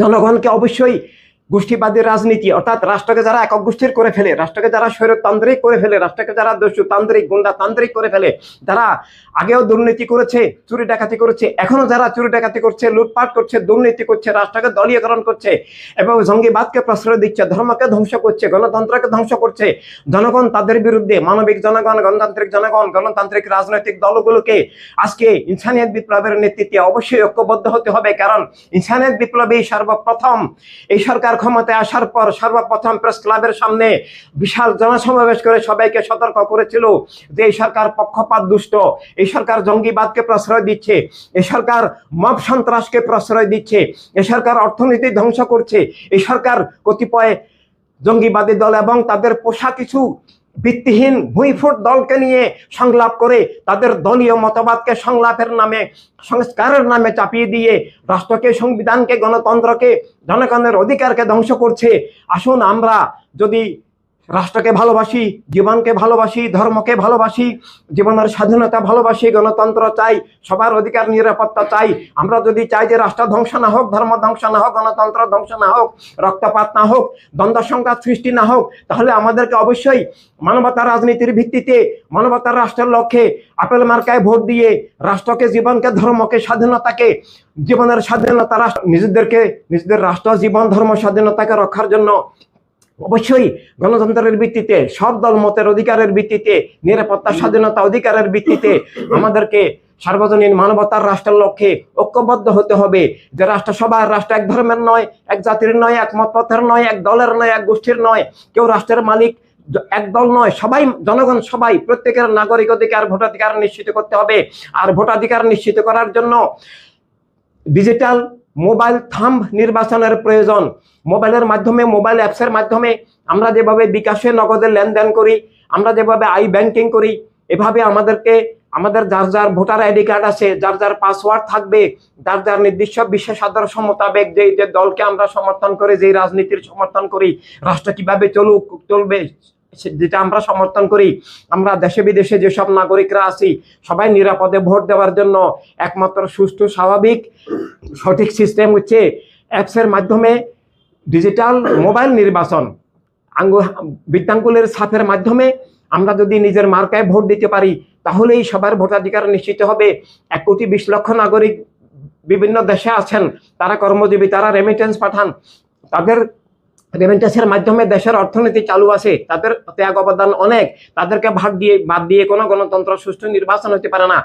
জনগণকে অবশ্যই গোষ্ঠীবাদী রাজনীতি, অর্থাৎ রাষ্ট্রকে যারা একক গোষ্ঠীর করে ফেলে, রাষ্ট্রকে যারা স্বৈরতান্ত্রিক করে ফেলে, রাষ্ট্রকে যারা দস্যুতান্ত্রিক, গুন্ডাতান্ত্রিক করে ফেলে, যারা আগেও দুর্নীতি করেছে, চুরি ডাকাতি করেছে, এখনও যারা চুরি ডাকাতি করছে, লুটপাট করছে, দুর্নীতি করছে, রাষ্ট্রকে দলীয়করণ করছে এবং জঙ্গিবাদকে প্রশ্রয় দিচ্ছে, ধর্মকে ধ্বংস করছে, গণতন্ত্রকে ধ্বংস করছে, জনগণ তাদের বিরুদ্ধে, মানবিক জনগণ, গণতান্ত্রিক জনগণ, গণতান্ত্রিক রাজনৈতিক দলগুলোকে আজকে ইনসানিয়ত বিপ্লবের নেতৃত্বে অবশ্যই ঐক্যবদ্ধ হতে হবে, কারণ ইনসানিয়ত বিপ্লবী সর্বপ্রথম এই সরকার ক্ষমতায় আসার পর সর্বপ্রথম প্রেস ক্লাবের সামনে বিশাল জনসমাবেশ করে সবাইকে সতর্ক করেছিল যে এই সরকার পক্ষপাত দুষ্ট। এই সরকার জঙ্গিবাদকে প্রশ্রয় দিচ্ছে। এই সরকার মব সন্ত্রাসকে প্রশ্রয় দিচ্ছে। এই সরকার অর্থনীতি ধ্বংস করছে। এই সরকার কতিপয় জঙ্গিবাদী দল এবং তাদের পোষা কিছু ভিত্তিহীন ভুঁইফুট দলকে নিয়ে সংলাপ করে তাদের দলীয় মতবাদকে সংলাপের নামে, সংস্কারের নামে চাপিয়ে দিয়ে রাষ্ট্রকে, সংবিধানকে, গণতন্ত্রকে, জনগণের অধিকারকে ধ্বংস করছে। আসুন আমরা যদি রাষ্ট্রকে ভালোবাসি, জীবনকে ভালোবাসি, ধর্মকে ভালোবাসি, জীবনের স্বাধীনতা ভালোবাসি, গণতন্ত্র চাই, সবার অধিকার, নিরাপত্তা চাই। আমরা যদি চাই যে রাষ্ট্র ধ্বংস না হোক, ধর্ম ধ্বংস না হোক, গণতন্ত্র ধ্বংস না হোক, রক্তপাত না হোক, দ্বন্দ্ব সংঘাত সৃষ্টি না হোক, তাহলে আমাদেরকে অবশ্যই মানবতার রাজনীতির ভিত্তিতে, মানবতার রাষ্ট্রের লক্ষ্যে আপেল মার্কায় ভোট দিয়ে রাষ্ট্রকে, জীবনকে, ধর্মকে, স্বাধীনতাকে, জীবনের স্বাধীনতা নিজেদেরকে, নিজেদের রাষ্ট্র, জীবন, ধর্ম, স্বাধীনতাকে রক্ষার জন্য অবশ্যই গণতন্ত্রের ভিত্তিতে, সব দল মতের অধিকারের ভিত্তিতে, নিরাপত্তা, স্বাধীনতা অধিকারের ভিত্তিতে আমাদেরকে সার্বজনীন মানবতার রাষ্ট্রের লক্ষ্যে ঐক্যবদ্ধ হতে হবে। যে রাষ্ট্র সবার রাষ্ট্র এক ধর্মের নয়, এক জাতির নয়, এক মতপথের নয়, এক দলের নয়, এক গোষ্ঠীর নয়, কেউ রাষ্ট্রের মালিক জ- এক দল নয়, সবাই, জনগণ সবাই, প্রত্যেকের নাগরিক অধিকার, ভোটাধিকার নিশ্চিত করতে হবে। আর ভোটাধিকার নিশ্চিত করার জন্য ডিজিটাল মোবাইল থাম্ব নির্বাচনের প্রয়োজন। মোবাইলের মাধ্যমে, মোবাইল অ্যাপসের মাধ্যমে আমরা যেভাবে বিকাশে নগদে লেনদেন করি, আমরা যেভাবে আই ব্যাংকিং করি, এভাবে আমাদেরকে, আমাদের যার যার ভোটার আইডি কার্ড আছে, যার যার পাসওয়ার্ড থাকবে, যার যার নির্দিষ্ট বিশেষ আদর্শ মোতাবেক যে যে দলকে আমরা সমর্থন করে, যে রাজনীতির সমর্থন করি, রাষ্ট্র কীভাবে চলুক, চলবে যেটা আমরা সমর্থন করি, আমরা দেশে বিদেশে যেসব নাগরিকরা আছি, সবাই নিরাপদে ভোট দেওয়ার জন্য একমাত্র সুষ্ঠু, স্বাভাবিক, সঠিক সিস্টেম হচ্ছে অ্যাপসের মাধ্যমে ডিজিটাল মোবাইল নির্বাচন। আঙ্গু, বৃত্তাঙ্গুলের ছাপের মাধ্যমে আমরা যদি নিজের মার্কায় ভোট দিতে পারি, তাহলেই সবার ভোটাধিকার নিশ্চিত হবে। এক কোটি বিশ লক্ষ নাগরিক বিভিন্ন দেশে আছেন, তারা কর্মজীবী, তারা রেমিটেন্স পাঠান। তাদের রেমিটেন্সের মাধ্যমে দেশের অর্থনীতি চালু আছে, তাদের ত্যাগ অবদান অনেক। তাদেরকে ভাগ দিয়ে, বাদ দিয়ে কোনো গণতন্ত্র সুষ্ঠু নির্বাচন হতে পারে না।